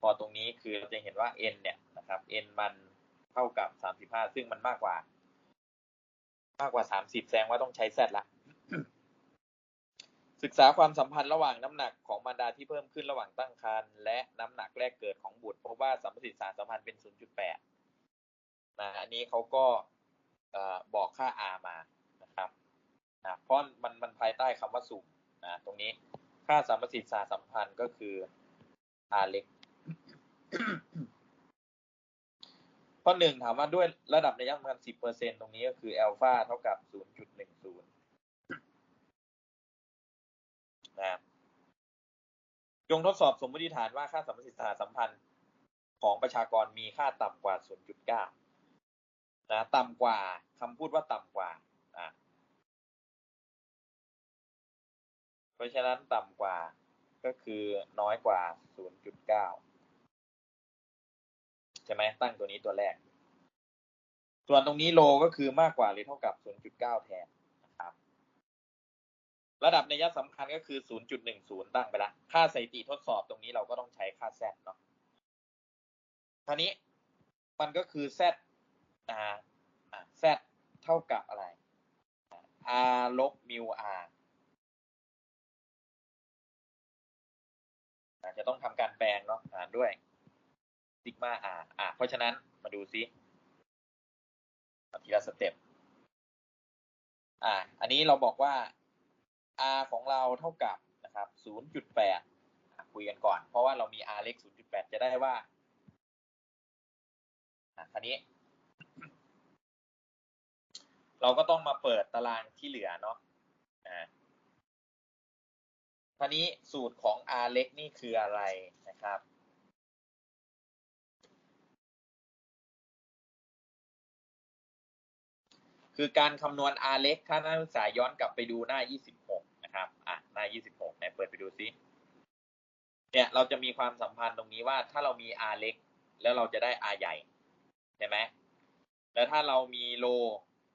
พอตรงนี้คือเราจะเห็นว่า n เนี่ยนะครับ n มันเท่ากับสามสิบห้าซึ่งมันมากกว่า มากกว่าสามสิบแสดงว่าต้องใช้ z ละ ศึกษาความสัมพันธ์ระหว่างน้ำหนักของมารดาที่เพิ่มขึ้นระหว่างตั้งครรภ์และน้ำหนักแรกเกิดของบุตรพบว่าสัมพันธ์สารสัมพันธ์เป็น0.8นย์จุดแปดนะอันนี้เขาก็บอกค่า r มานะครับนะเพราะมันมันภายใต้คำว่าสุ่มนะตรงนี้ค่าสัมประสิทธิ์สารสัมพันธ์ก็คือ r เล็ก ข้อหนึ่งถามว่าด้วยระดับในยักษ์มันสิบเปอร์เซ็นตรงนี้ก็คือแอลฟาเท่ากับศูนย์จุดหนึ่งศูนย์นะจงทดสอบสมมติฐานว่าค่าสัมประสิทธิ์สารสัมพันธ์ของประชากรมีค่าต่ำกว่า 0.9 นะ ต่ำกว่าคำพูดว่าต่ำกว่าอะเพราะฉะนั้นต่ำกว่าก็คือน้อยกว่า 0.9 ใช่ไหมตั้งตัวนี้ตัวแรก ส่วนตรงนี้โลก็คือมากกว่าหรือเท่ากับ 0.9 แทนนะครับ ระดับในยะสำคัญก็คือ 0.10 ตั้งไปละค่าสถิติทดสอบตรงนี้เราก็ต้องใช้ค่า z เนาะคราวนี้มันก็คือ z อ่า z เท่ากับอะไร r ลบมิว r จะต้องทำการแปลงเนาะอ่านด้วย ซิกมา r อะเพราะฉะนั้นมาดูซิทีละสเต็ปอ่าอันนี้เราบอกว่า r ของเราเท่ากับนะครับ 0.8 คุยกันก่อน เพราะว่าเรามี r เล็ก 0.8 จะได้ว่าอะคันนี้ เราก็ต้องมาเปิดตารางที่เหลือเนาะอ่าทีนี้สูตรของ r เล็กนี่คืออะไรนะครับ คือการคำนวณ r เล็กถ้านักศึกษาย้อนกลับไปดูหน้า 26 นะครับอะหน้า 26เนี่ยเปิดไปดูซิเนี่ยเราจะมีความสัมพันธ์ตรงนี้ว่าถ้าเรามี r เล็กแล้วเราจะได้ r ใหญ่ใช่ไหมแล้วถ้าเรามีโล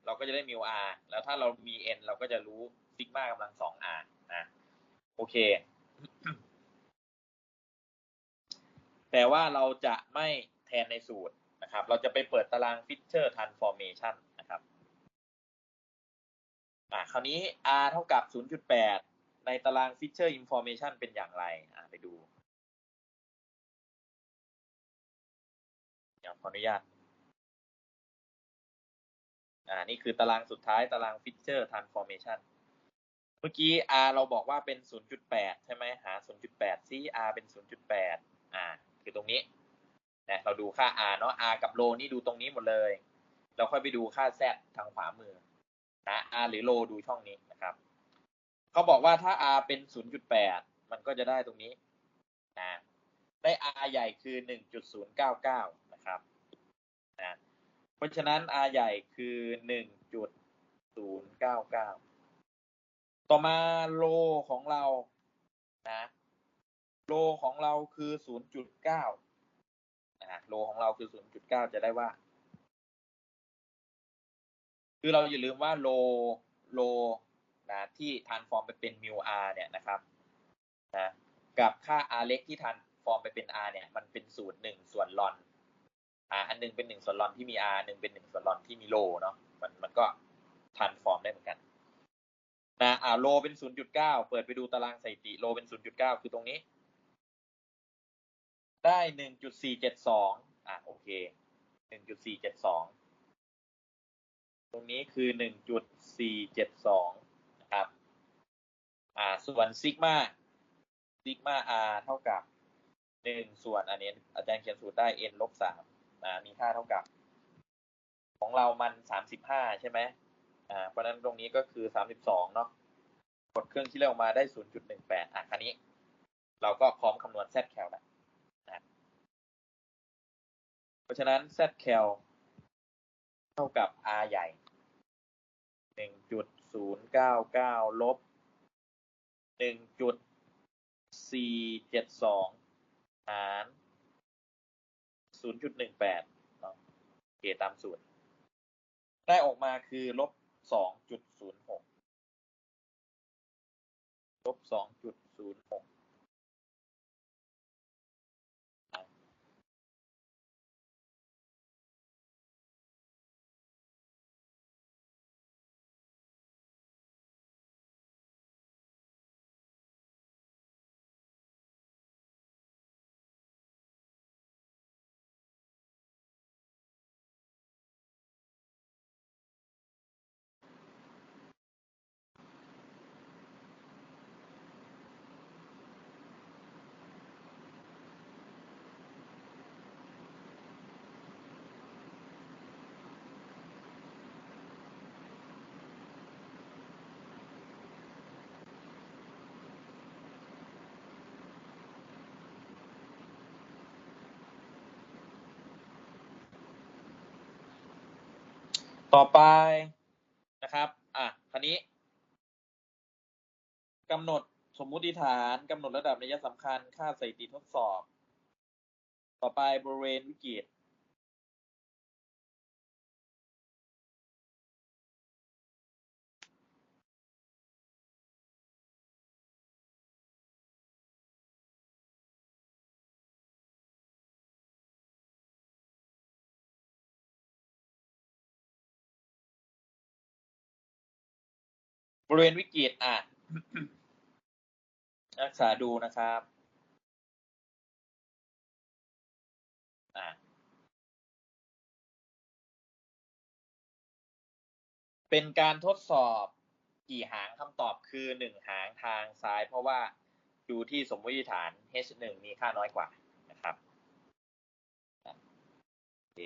เราก็จะได้มิว r แล้วถ้าเรามี n เราก็จะรู้ซิกมากำลังสอง r นะโอเค แต่ว่าเราจะไม่แทนในสูตรนะครับ เราจะไปเปิดตาราง Fisher Transformation น อ่าคราวนี้ r เท่ากับ 0.8 ในตาราง Fisher Information เป็นอย่างไร อ่าไปดูเดี๋ยวขออนุญาต อ่า นี่คือตารางสุดท้ายตาราง Fisher Transformation เมื่อกี้ r เราบอกว่าเป็น 0.8 ใช่ไหมหา 0.8 ซิ r เป็น 0.8 อ่า คือตรงนี้นะเราดูค่า r เนาะ r กับโลนี่ดูตรงนี้หมดเลย เราค่อยไปดูค่า z ทางขวามือ นะ r หรือโลดูช่องนี้นะครับเขาบอกว่าถ้า r เป็น 0.8 มันก็จะได้ตรงนี้นะได้ r ใหญ่คือ 1.099 นะครับนะเพราะฉะนั้น r ใหญ่คือ 1.099 ต่อมาโลของเรานะโลของเราคือ 0.9นะโลของเราคือ 0.9 จะได้ว่า คือเราอย่าลืมว่าโลโลนะที่ทานฟอร์มไปเป็นมิว r เนี่ยนะครับนะกับค่า r เล็กที่ทานฟอร์มไปเป็น r เนี่ย มันเป็นสูตรหนึ่งส่วนลอนอาอันนึงเป็นหนึ่งส่วนลอนที่มี r หนึ่งเป็นหนึ่งส่วนลอนที่มีโลเนาะมันมันก็ทานฟอร์มได้เหมือนกันนะอ่าโลเป็น0.9เก้าเปิดไปดูตารางสถิติโลเป็น0.9คือตรงนี้ ได้1.472อ่าโอเค1.472 ตรงนี้คือ 1.472 นะครับ อ่า ส่วนซิกมาซิกมา r เท่ากับ 1 ส่วนอันนี้ อาจารย์เขียนสูตรได้ n ลบ3อ่า มีค่าเท่ากับ ของเรามัน 35 ใช่ไหมอ่า เพราะนั้นตรงนี้ก็คือสามสิบสองเนาะกดเครื่องที่เร็วมาได้ศูนย์จุดหนึ่งแปดอะคันนี้ เราก็พร้อมคำนวณ z cal แล้วนะเพราะฉะนั้น z cal เท่ากับ r ใหญ่ หนึ่งจุดศูนย์เก้าเก้าลบหนึ่งจุดสี่เจ็ดสองหารศูนย์จุดหนึ่งแปดเนาะเกตามสูตร ได้ออกมาคือลบสองจุดศูนย์หกลบสองจุดศูนย์หก ต่อไปนะครับ อะคราวนี้กำหนดสมมุติฐานกำหนดระดับนัยสำคัญ ค่าสถิติทดสอบ ต่อไปบริเวณวิกฤต ริเวณวิกฤตอะรักษาดูนะครับอะเป็นการทดสอบกี่หางคำตอบคือหนึ่งหางทางซ้าย เพราะว่าดูที่สมมติฐาน h 1มีค่าน้อยกว่านะครับโอเค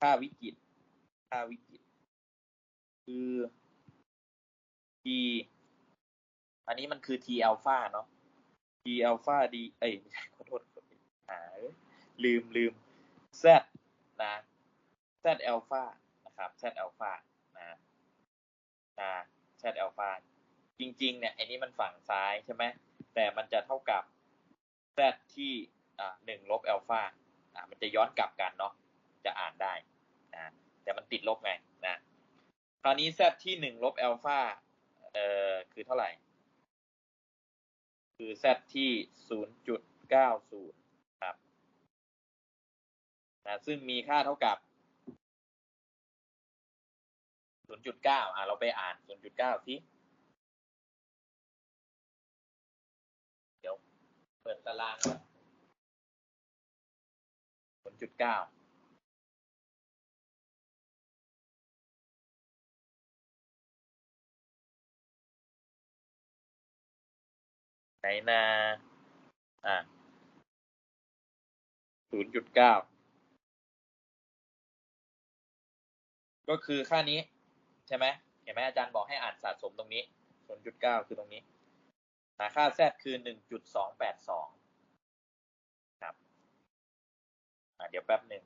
ค่าวิกฤตค่าวิกฤต คือ t อันนี้มันคือ t อัลฟาเนาะ t อัลฟาดีเอ้ยไม่ใช่ขอโทษขอโทษหาลืมลืม z นะ z อัลฟานะครับ z อัลฟานะนะ z อัลฟาจริง ๆ เนี่ยไอ้นี้มันฝั่งซ้ายใช่ไหมแต่มันจะเท่ากับ z ที่อ่าหนึ่งลบอัลฟา อ่ามันจะย้อนกลับกันเนาะจะอ่านได้นะแต่มันติดลบไงนะคราวนี้ z ที่หนึ่งลบอัลฟาเอ่อคือเท่าไหร่ คือ z ที่ศูนย์จุดเก้าศูนย์ครับนะซึ่งมีค่าเท่ากับศูนย์จุดเก้าอ่าเราไปอ่านศูนย์จุดเก้าสิเดี๋ยวเปิดตารางก่อน จุดเก้าไหนนาอ่าศูนย์จุดเก้าก็คือค่านี้ ใช่ไหมเห็นไหมอาจารย์บอกให้อ่านสะสมตรงนี้ศูนย์จุดเก้าคือตรงนี้หาค่า z คือหนึ่งจุดสองแปดสอง เดี๋ยวแป๊บหนึ่ง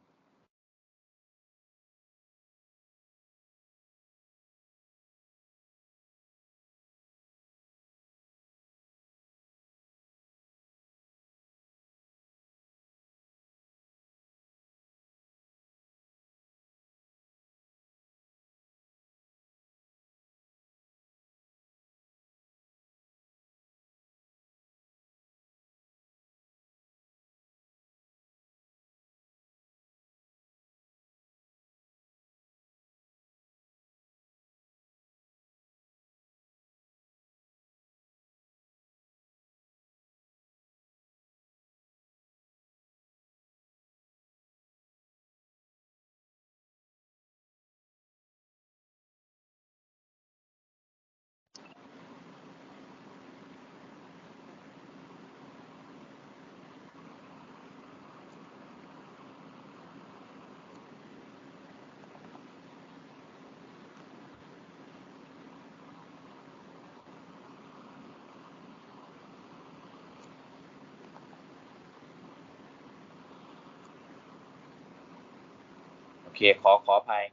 เคขอขออภัย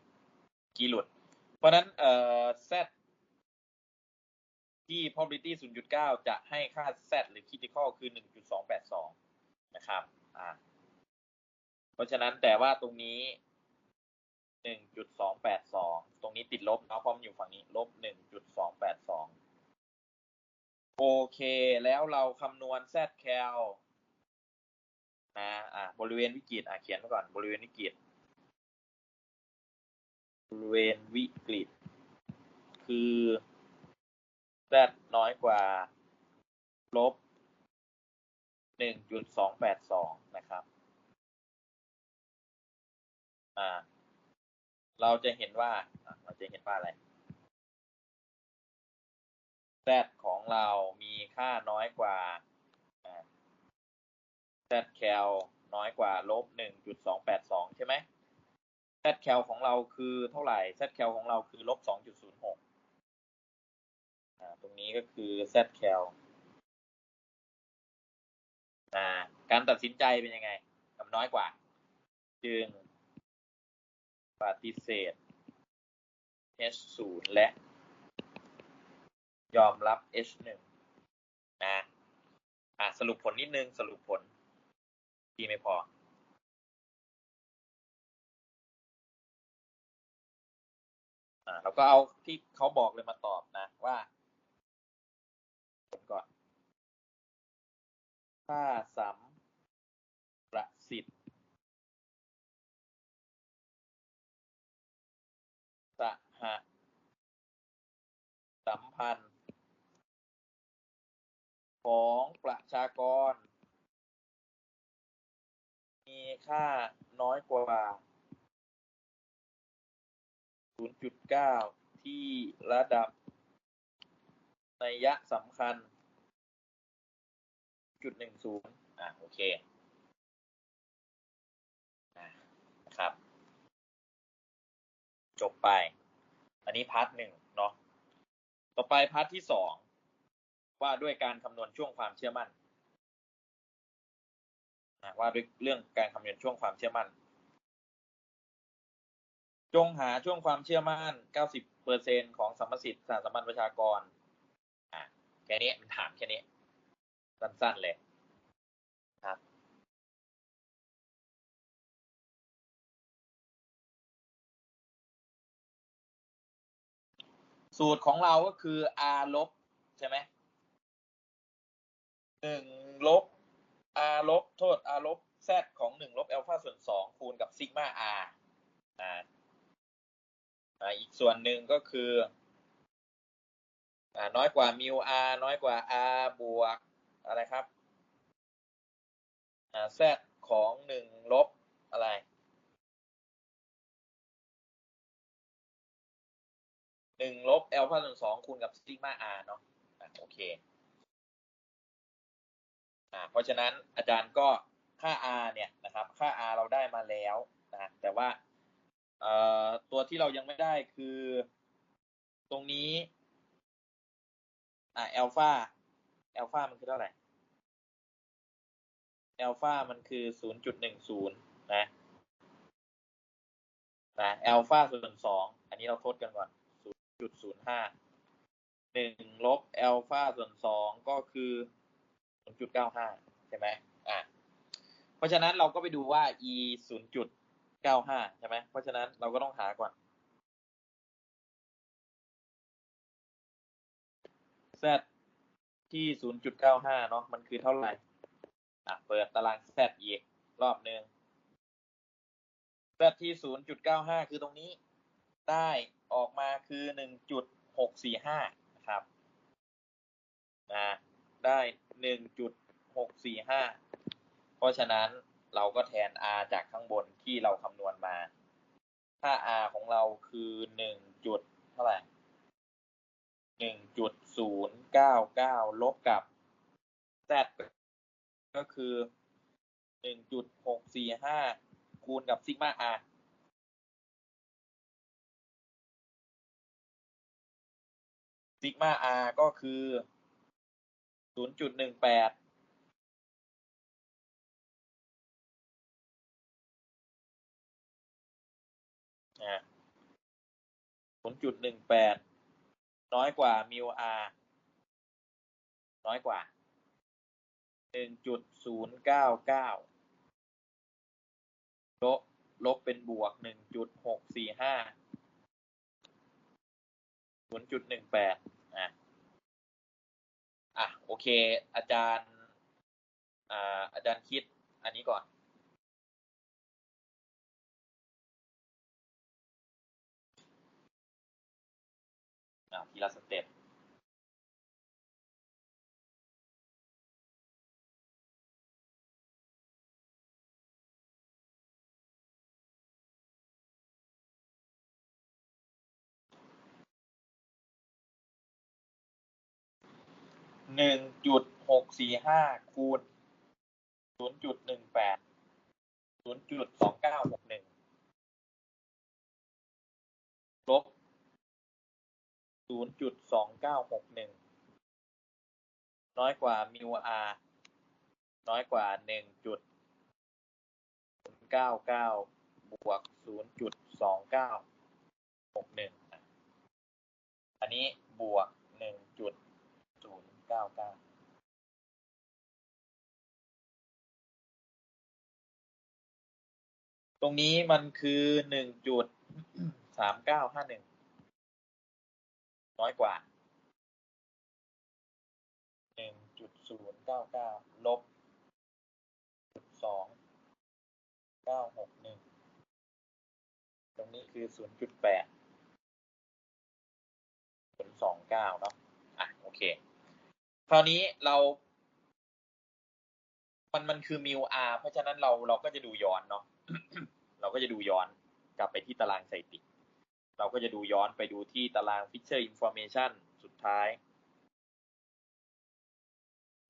กีหลุด เพราะนั้นเอ่อ z ที่ probability 0.9 จะให้ค่า z หรือ critical คือ 1.282 นะครับอ่าเพราะฉะนั้นแต่ว่าตรงนี้ 1.282 ตรงนี้ติดลบเนาะเพราะมันอยู่ฝั่งนี้ ลบ 1.282 โอเค แล้วเราคำนวณ z cal นะอ่าบริเวณวิกฤตอ่าเขียนไว้ก่อน บริเวณวิกฤต เวณวิกฤต คือ z น้อยกว่า ลบ 1.282 นะครับ อ่า เราจะเห็นว่า เราจะเห็นว่าอะไร z ของเรามีค่าน้อยกว่าอ่า z cal น้อยกว่า ลบหนึ่งจุดสอง แปดสองใช่ไหม z cal ของเราคือเท่าไหร่ z cal ของเราคือลบสองจุดศูนย์หกตรงนี้ก็คือ z cal อ่าการตัดสินใจเป็นยังไงกับน้อยกว่า จึงปฏิเสธ h 0และ ยอมรับ h 1นะอะสรุปผลนิดนึง สรุปผลที่ไม่พอ เราก็เอาที่เขาบอกเลยมาตอบนะว่าก่อนค่าสัมประสิทธิ์สหสัมพันธ์ ของประชากร มีค่าน้อยกว่า 0.9 ที่ระดับนัยยะสำคัญ จุดหนึ่งศูนย์อะโอเคนะครับ จบไป อันนี้พาร์ทหนึ่งเนาะต่อไปพาร์ทที่สองว่าด้วยการคำนวณช่วงความเชื่อมั่นว่าด้วยเรื่องการคำนวณช่วงความเชื่อมั่น จงหาช่วงความเชื่อมั่น 90%ของสัมสิทธิ์สารสัมพันธ์ประชากร อะแค่นี้มันถามแค่นี้ สั้นๆเลยครับ สูตรของเราก็คือ r ลบใช่ไหมหนึ่งลบ r ลบโทษ r ลบ z ของหนึ่งลบอัลฟาส่วนสองคูณกับซิกมา r อ่า อีกส่วนหนึ่งก็คือน้อยกว่ามิว r น้อยกว่า r บวกอะไรครับอ่า z ของหนึ่งลบอะไรหนึ่งลบเอลฟาส่วนสองคูณกับซิกมา r เนาะโอเคอ่าเพราะฉะนั้นอาจารย์ก็ค่า r เนี่ยนะครับ ค่า r เราได้มาแล้วนะแต่ว่า ตัวที่เรายังไม่ได้คือ ตรงนี้ อ่าอัลฟาเอลฟามันคือเท่าไหร่เอลฟามันคือศูนย์จุดหนึ่งศูนย์นะนะอัลฟาส่วนสองอันนี้เราทดกันก่อนศูนย์จุดศูนย์ห้าหนึ่งลบเอลฟาส่วนสองก็คือศูนย์จุดเก้าห้าใช่ไหมอ่าเพราะฉะนั้นเราก็ไปดูว่า e ศูนย์จุด เก้าห้าใช่ไหมเพราะฉะนั้นเราก็ต้องหาก่อน z ที่0.95เนาะมันคือเท่าไหร่ อะ เปิดตาราง z อีกรอบหนึ่ง z ที่0.95คือตรงนี้ ได้ออกมาคือ1.645นะครับนะได้1.645เพราะฉะนั้น เราก็แทน r จากข้างบนที่เราคำนวณมาถ้า r ของเราคือ 1. จุดเท่าไหร่หนึ่งจุดศูนย์เก้าเก้าลบกับ z ก็คือหนึ่งจุดหกสี่ห้าคูณกับซิกมา r ซิกมา r ก็คือศู นย์จุดหนึ่งแปดศูนย์จุดหนึ่งแปดน้อยกว่ามิว r น้อยกว่าหนึ่งจุดศูนย์เก้าเก้าลบลบเป็นบวกหนึ่งจุดหกสี่ห้าศูนย์จุดหนึ่งแปดอะอะโอเค อาจารย์ อ่า อาจารย์คิดอันนี้ก่อน ละสเต็ปหนึ่งจุดหกสี่ห้าคูณศูนย์จุดหนึ่งแปดศูนย์จุดสองเก้าหกหนึ่ง ศูนย์จุดสองเก้าหกหนึ่งน้อยกว่ามิวอาน้อยกว่าหนึ่งจุดเก้าเก้าบวกศูนย์จุดสองเก้าหกหนึ่งอันนี้บวกหนึ่งจุดศูนย์เก้าเก้าตรงนี้มันคือหนึ่งจุดสามเก้าห้าหนึ่ง น้อยกว่าหนึ่งจุดศูนย์เก้าเก้าลบจุดสองเก้าหกหนึ่งตรงนี้คือศูนย์จุดแปดศูนย์สองเก้าเนาะอะโอเค คราวนี้เรา มันมันคือมิวอาร์เพราะฉะนั้นเราเราก็จะดูย้อนเนาะเราก็จะดูย้อนกลับไปที่ตารางสถิติ เราก็จะดูย้อนไปดูที่ตาราง Feature Information สุดท้าย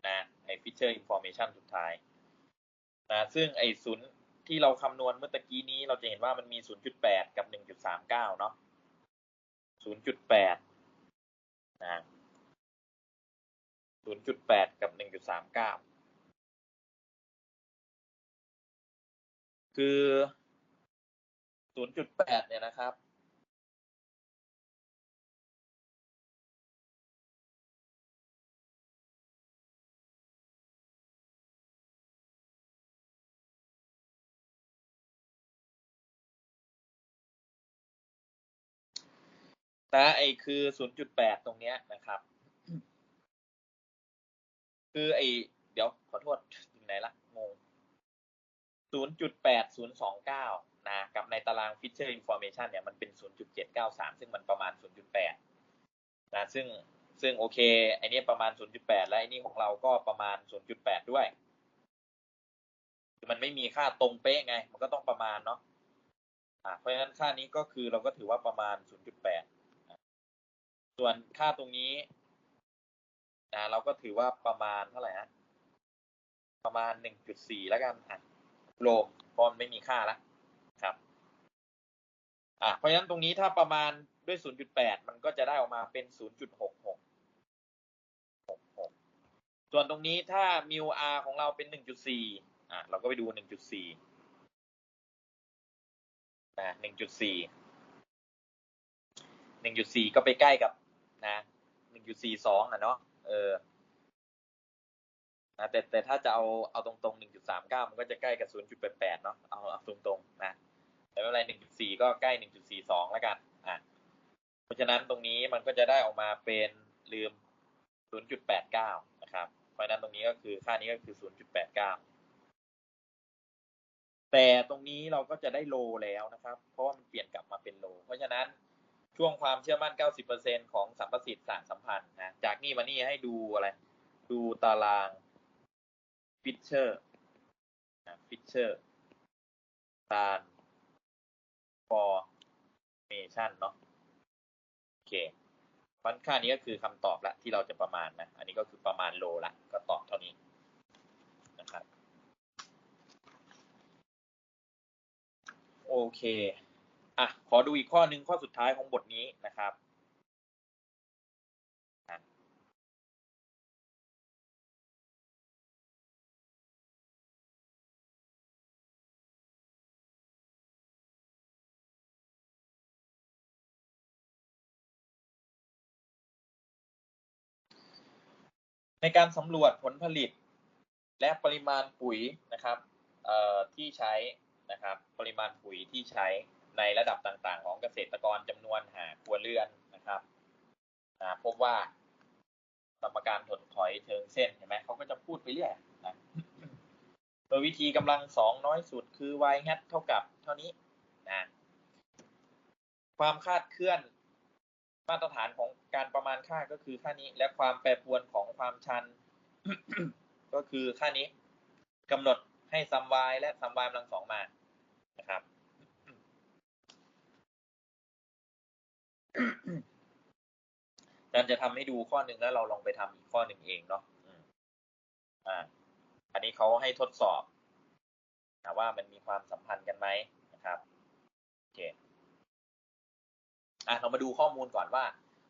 นะไอ้ Feature Information สุดท้ายนะซึ่งไอ้ศูนย์ที่เราคำนวณเมื่อตะกี้นี้เราจะเห็นว่ามันมี 0.8 กับ 1.39 เนาะ0.8นะ0.8 กับ 1.39 คือ 0.8 เนี่ยนะครับ นะไอ้คือ0.8ตรงเนี้ยนะครับ คือไอ้เดี๋ยวขอโทษถึงไหนละงง0.8029นะกับในตาราง Feature Information เนี่ยมันเป็น 0.793 ซึ่งมันประมาณ 0.8 นะซึ่งซึ่งโอเคไอ้นี่ประมาณ 0.8 และไอ้นี่ของเราก็ประมาณ 0.8 ด้วยคือมันไม่มีค่าตรงเป๊ะไง มันก็ต้องประมาณเนาะอ่าเพราะฉะนั้นค่านี้ก็คือเราก็ถือว่าประมาณ 0.8 ส่วนค่าตรงนี้นะเราก็ถือว่าประมาณเท่าไหร่ฮะประมาณ1.4แล้วกันอะโลมเพราะมันไม่มีค่าแล้วครับอะเพราะฉะนั้นตรงนี้ถ้าประมาณด้วย 0.8 มันก็จะได้ออกมาเป็น0.66 66ส่วนตรงนี้ถ้ามิว r ของเราเป็น 1.4 อะ เราก็ไปดู 1.4นะ1.4 1.4 ก็ไปใกล้กับ นะ1.42อะเนาะเออนะแต่แต่ถ้าจะเอาเอาตรงๆ1.39มันก็จะใกล้กับ0.88เนาะเอาเอาตรงๆนะแต่ไม่เป็นไร1.4ก็ใกล้1.42แล้วกันอะเพราะฉะนั้นตรงนี้มันก็จะได้ออกมาเป็นลืม0.89นะครับ เพราะฉะนั้นตรงนี้ก็คือค่านี้ก็คือ0.89แต่ตรงนี้เราก็จะได้โลแล้วนะครับ เพราะว่ามันเปลี่ยนกลับมาเป็นโล เพราะฉะนั้น ช่วงความเชื่อมั่น 90%ของสัมประสิทธิ์สารสัมพันธ์นะจากนี่มานี่ให้ดูอะไร ดูตารางฟิชเชอร์นะฟิชเชอร์ตารฟอร์เมชันเนาะโอเคฟันค่านี้ก็คือคำตอบละที่เราจะประมาณนะ อันนี้ก็คือประมาณโลละ ก็ตอบเท่านี้นะครับ โอเค อะขอดูอีกข้อหนึ่งข้อสุดท้ายของบทนี้นะครับในการสำรวจผลผลิตและปริมาณปุ๋ยนะครับเอ่อที่ใช้นะครับ ปริมาณปุ๋ยที่ใช้ ในระดับต่างๆ ของเกษตรกรจำนวนหาครัวเรือนนะครับพบว่าสมการถดถอยเชิงเส้นเห็นไหมเขาก็จะพูดไปเรื่อยนะโดยวิธีกำลังสองน้อยสุดคือ y hat เท่ากับเท่านี้นะความคาดเคลื่อนมาตรฐานของการประมาณค่าก็คือค่านี้ และความแปรปรวนของความชัน ก็คือค่านี้กำหนดให้ซัม y และซัม y กำลังสองมานะครับ อาจารจะทำให้ดูข้อหนึ่งแล้วเราลองไปทำอีกข้อหนึ่งเองเนาะอ่า อันนี้เขาให้ทดสอบว่ามันมีความสัมพันธ์กันไหมนะครับโอเคอะเรามาดูข้อมูลก่อนว่า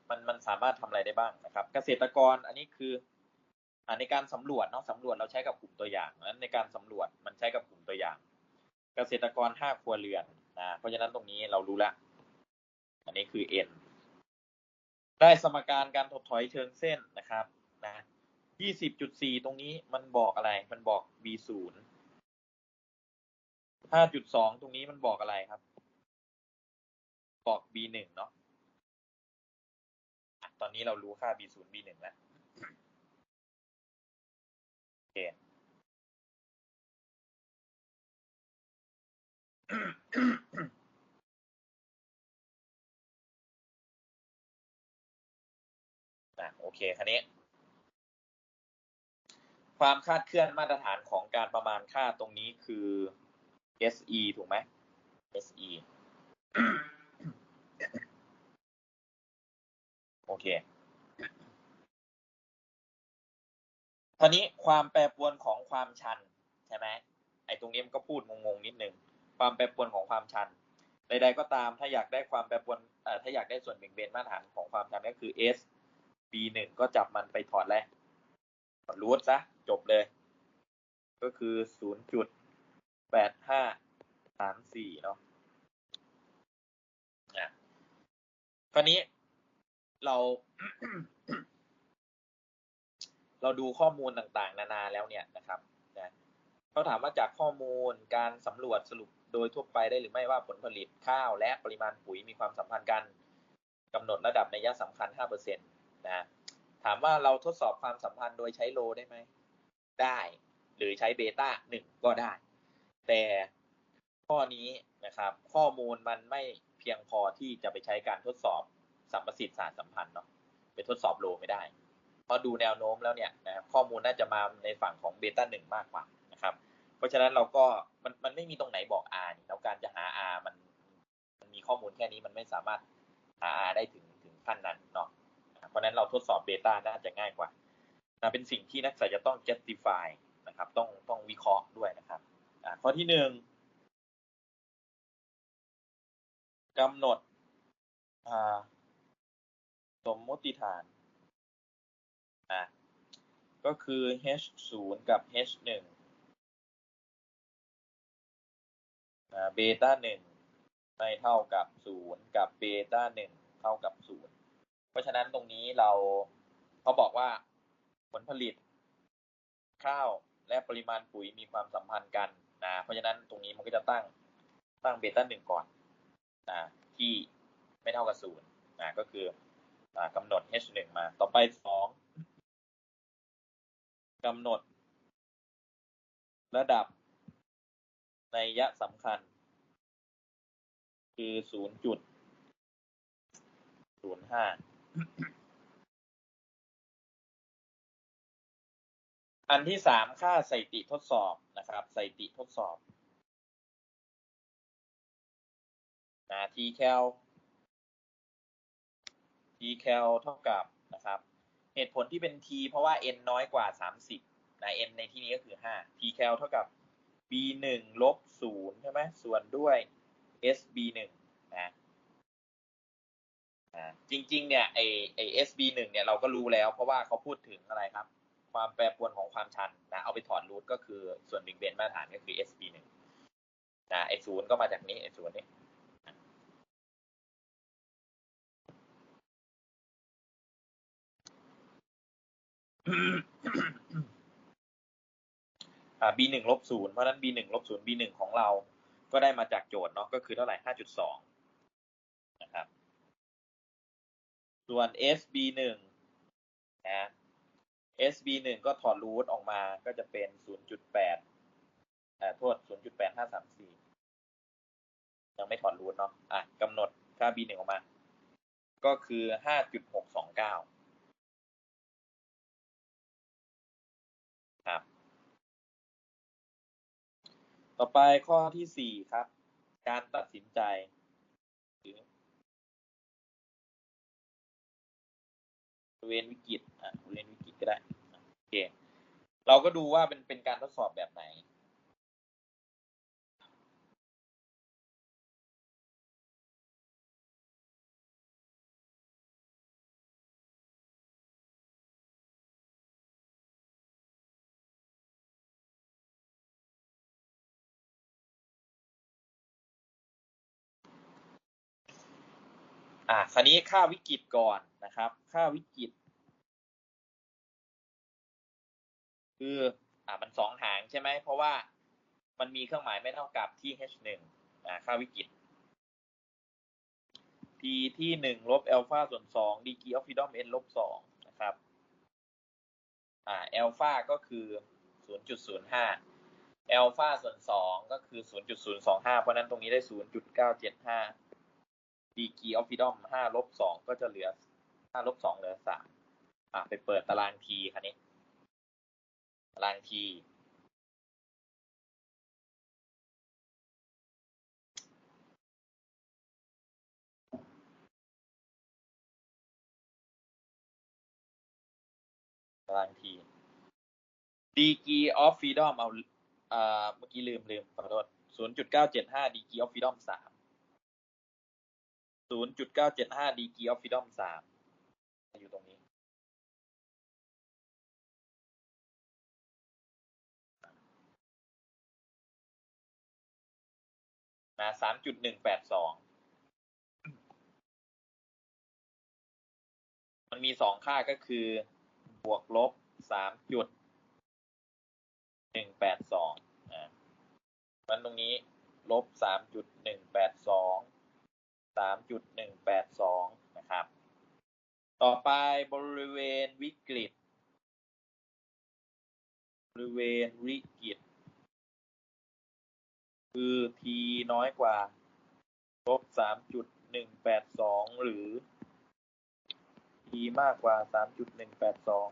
มันมันสามารถทำอะไรได้บ้างนะครับ เกษตรกรอันนี้คืออ่าในการสำรวจเนาะสำรวจเราใช้กับกลุ่มตัวอย่างนั้นในการสำรวจมันใช้กับกลุ่มตัวอย่าง เกษตรกรห้าครัวเรือนนะเพราะฉะนั้นตรงนี้เรารู้และ อันนี้คือ n ได้สมการการถดถอยเชิงเส้นนะครับนะยี่สิบจุดสี่ตรงนี้มันบอกอะไร มันบอก b ศูนย์ห้าจุดสองตรงนี้มันบอกอะไรครับ บอก b หนึ่งเนาะอะตอนนี้เรารู้ค่า b ศูนย์ b หนึ่งแล้วโอเค เคคันนี้ ความคาดเคลื่อนมาตรฐานของการประมาณค่าตรงนี้คือ SE ถูกไหม SE โอเคทีนี้ความแปรปรวนของความชันใช่ไหมไอ้ตรงนี้มันก็พูดงงๆนิดนึง ความแปรปรวนของความชัน ใดๆก็ตามถ้าอยากได้ความแปรปรวนถ้าอยากได้ส่วนเบี่ยงเบนมาตรฐานของความชันก็คือ S B หนึ่งก็จับมันไปถอดแล้วถอดรูทซะจบเลย ก็คือศูนย์จุดแปดห้าสามสี่เนาะอะคราวนี้เรา เราดูข้อมูลต่างๆ นานาแล้วเนี่ยนะครับนะเขาถามว่าจากข้อมูลการสำรวจสรุปโดยทั่วไปได้หรือไม่ว่าผลผลิตข้าวและปริมาณปุ๋ยมีความสัมพันธ์กันกำหนดระดับในยะสำคัญ 5%นะถามว่าเราทดสอบความสัมพันธ์โดยใช้โลได้ไหม ได้ หรือใช้เบต้าหนึ่งก็ได้ แต่ข้อนี้นะครับ ข้อมูลมันไม่เพียงพอที่จะไปใช้การทดสอบสัมประสิทธิ์สารสัมพันธ์เนาะไปทดสอบโลไม่ได้ เพราะดูแนวโน้มแล้วเนี่ยนะข้อมูลน่าจะมาในฝั่งของเบต้าหนึ่งมากกว่านะครับ เพราะฉะนั้นเราก็มันมันไม่มีตรงไหนบอก R นี่แล้วการจะหา R มันมันมีข้อมูลแค่นี้มันไม่สามารถหา R ได้ถึงถึงขั้นนั้นเนาะ เพราะนั้นเราทดสอบเบต้าน่าจะง่ายกว่านะเป็นสิ่งที่นักศึกษาจะต้อง justify นะครับ ต้องต้องวิเคราะห์ด้วยนะครับข้อที่หนึ่งกำหนดสมมติฐานอะก็คือ h 0กับ h 1เบต้าหนึ่งไม่เท่ากับศูนย์กับเบต้าหนึ่งเท่ากับศูนย์ เพราะฉะนั้นตรงนี้เราเขาบอกว่าผลผลิต ข้าวและปริมาณปุ๋ยมีความสัมพันธ์กันนะเพราะฉะนั้นตรงนี้มันก็จะตั้งตั้งเบต้าหนึ่งก่อนนะที่ไม่เท่ากับศูนย์นะก็คือกำหนด h 1มาต่อไปสองกำหนด ระดับในยะสำคัญ คือ0.05 อันที่สามค่าสถิติทดสอบนะครับสถิติทดสอบนะ t cal t cal เท่ากับนะครับ เหตุผลที่เป็น t เพราะว่า n น้อยกว่า 30นะ n ในที่นี้ก็คือ 5 t cal เท่ากับ b 1ลบ0ใช่ไหมส่วนด้วย s b 1นะ จริง ๆ เนี่ยไอไอ s b 1เนี่ยเราก็รู้แล้ว เพราะว่าเขาพูดถึงอะไรครับ ความแปรปรวนของความชันนะเอาไปถอดรูทก็คือส่วนบิงเบนมาตรฐานก็คือ s b 1นะไอศูนย์ก็มาจากนี้ไอศูนย์นี่อ่า b หนึ่งลบศูนย์เพราะนั้น b หนึ่งลบศูนย์ b หนึ่งของเรา ก็ได้มาจากโจทย์เนาะก็คือเท่าไหร่ห้าจุดสอง ส่วน s b หนึ่งนะ s b หนึ่งก็ถอดรูทออกมาก็จะเป็นศูนย์จุดแปดอ่าโทษศูนย์จุดแปดห้าสามสี่ยังไม่ถอดรูทเนาะอะกำหนดค่า b หนึ่งออกมา ก็คือห้าจุดหกสองเก้าครับ ต่อไปข้อที่สี่ครับ การตัดสินใจ เวนวิกฤตอะเวนวิกฤตก็ได้โอเคเราก็ดูว่าเป็นเป็นการทดสอบแบบไหนอ่าคราวนี้ค่าวิกฤตก่อน นะครับ ค่าวิกฤต คืออ่ามันสองหางใช่ไหม เพราะว่ามันมีเครื่องหมายไม่เท่ากับที่ h หนึ่งอ่าค่าวิกฤต p ที่หนึ่งลบ alpha ส่วนสอง degree of freedom n ลบสองนะครับอ่า alpha ก็คือศูนย์จุดศูนย์ห้า alpha ส่วนสองก็คือศูนย์จุดศูนย์สองห้าเพราะนั้นตรงนี้ได้ศูนย์จุดเก้าเจ็ดห้า degree of freedom ห้าลบสองก็จะเหลือ ห้าลบสองเหลือสามอะไปเปิดตารางทีคันนี้ ตารางทีตารางที degree of freedom เอาอ่าเมื่อกี้ลืมลืมขอโทษศูนย์จุดเก้าเจ็ดห้า degree of freedom สามศูนย์จุดเก้าเจ็ดห้า DQ of freedom สาม อยู่ตรงนี้ นะสามจุดหนึ่งแปดสอง มันมีสองค่าก็คือ บวกลบสามจุดหนึ่งแปดสองอ่ามันตรงนี้ลบสามจุดหนึ่งแปดสอง สามจุดหนึ่งแปดสองนะครับ ต่อไปบริเวณวิกฤต บริเวณวิกฤต คือ t น้อยกว่าลบสามจุดหนึ่งแปดสองหรือ t มากกว่าสามจุดหนึ่งแปดสอง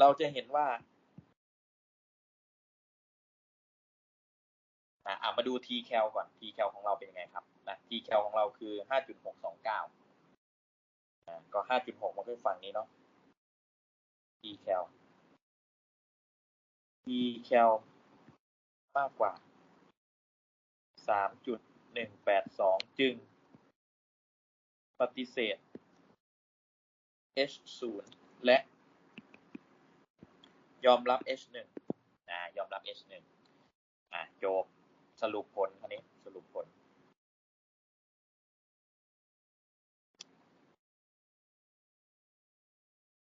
เราจะเห็นว่า่ะอะมาดู t cal ก่อน t cal ของเราเป็นยังไงครับนะ t cal ของเราคือห้าจุดหกสองเก้าก็ห้าจุดหกมันฝั่งนี้เนาะ t cal t cal มากกว่าสามจุดหนึ่งแปดสองจึง ปฏิเสธ h ศูนย์และ ยอมรับ h หนึ่งอ่ายอมรับ h หนึ่งอ่าจบ สรุปผลคันนี้สรุปผล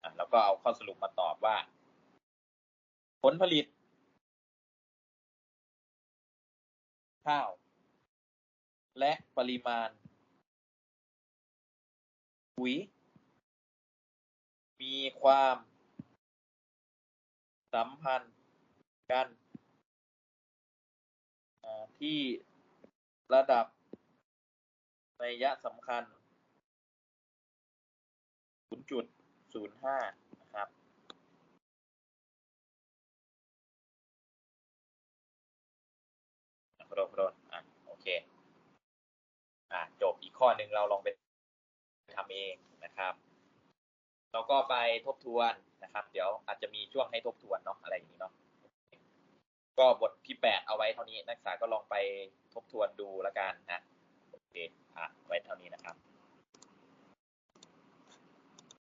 อะแล้วก็เอาข้อสรุปมาตอบว่า ผลผลิต ข้าว และปริมาณปุ๋ยมีความสัมพันธ์กัน ที่ระดับนัยยะสำคัญ 0.05 นะครับโทษขอโอะ โอเค อะ จบอีกข้อหนึ่งเราลองไปทำเองนะครับ แล้วก็ไปทบทวนนะครับ เดี๋ยวอาจจะมีช่วงให้ทบทวนเนาะ อะไรอย่างนี้เนาะ ก็บทที่แปดเอาไว้เท่านี้นักศึกษาก็ลองไปทบทวนดูแล้วกันนะโอเคอะไว้เท่านี้นะครับ